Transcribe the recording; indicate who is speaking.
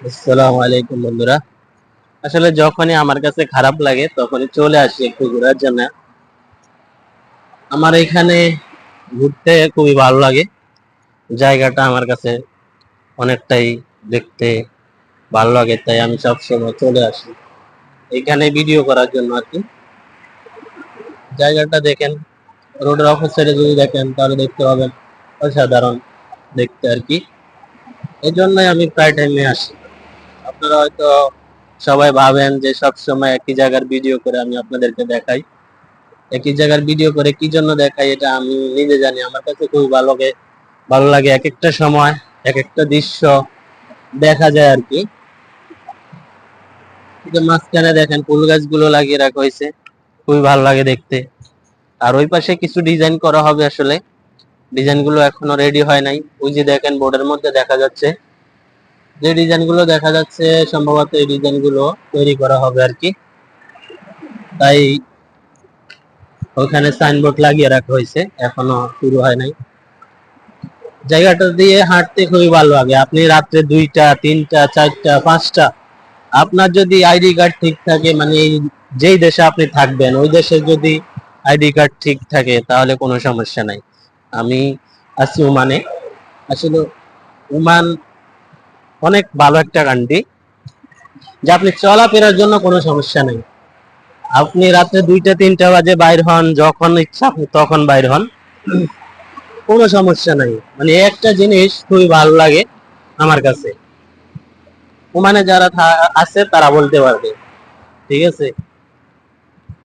Speaker 1: আসসালামু আলাইকুম বন্ধুরা। আসলে যখনই আমার কাছে খারাপ লাগে, তখনই চলে আসি একটু ঘোরার জন্য। আমার এখানে ঘুরতে খুবই ভালো লাগে। জায়গাটা আমার কাছে অনেকটাই দেখতে ভালো লাগে, তাই আমি সবসময় চলে আসি। এখানে ভিডিও করার জন্য আর কি। জায়গাটা দেখেন, রোডের অপর সাইডে যদি দেখেন, তাহলে দেখতে পাবেন অসাধারণ দেখতে আর কি। এই জন্যই আমি প্রায় টাইমে আসি। আপনারা হয়তো সবাই ভাবেন যে সব সময় একই জায়গার ভিডিও করে আমি আপনাদেরকে দেখাই। একই জায়গার ভিডিও করে কি জন্য দেখাই এটা আমি নিজে জানি, আমার কাছে খুবই ভালো লাগে। ভালো লাগে এক একটা সময় এক একটা দৃশ্য দেখা যায় আর কি মাঝখানে দেখেন ফুল গাছগুলো লাগিয়ে রাখা হয়েছে, খুবই ভালো লাগে দেখতে। আর ওই পাশে কিছু ডিজাইন করা হবে আসলে। ডিজাইনগুলো এখনও রেডি হয় নাই। ওই যে দেখেন বোর্ডের মধ্যে দেখা যাচ্ছে। যে ডিজাইনগুলো দেখা যাচ্ছে, সম্ভবত এই ডিজাইনগুলো তৈরি করা হবে আর কি। তাই ওখানে সাইনবোর্ড লাগিয়ে রাখা হয়েছে, এখনও শুরু হয় নাই। জায়গাটা দিয়ে হাঁটতে খুবই ভালো লাগে। আপনি রাত্রে দুইটা, তিনটা, চারটা, পাঁচটা, আপনার যদি আইডি কার্ড ঠিক থাকে মানে যেই দেশে আপনি থাকবেন, ওই দেশে যদি আইডি কার্ড ঠিক থাকে, তাহলে কোনো সমস্যা নাই। আমি আছি ওমানে। আসলে ওমান অনেক ভালো একটা গানটি, যে আপনি চলাফেরার জন্য কোনো সমস্যা নেই। আপনি রাত্রে দুইটা, তিনটা বাজে বাইর হন, যখন ইচ্ছা আপনি তখন বাইর হন। কোনো সমস্যা নাই। মানে একটা জিনিস খুবই ভালো লাগে আমার কাছে। ওমানে যারা আছে তারা বলতে পারবে। ঠিক আছে?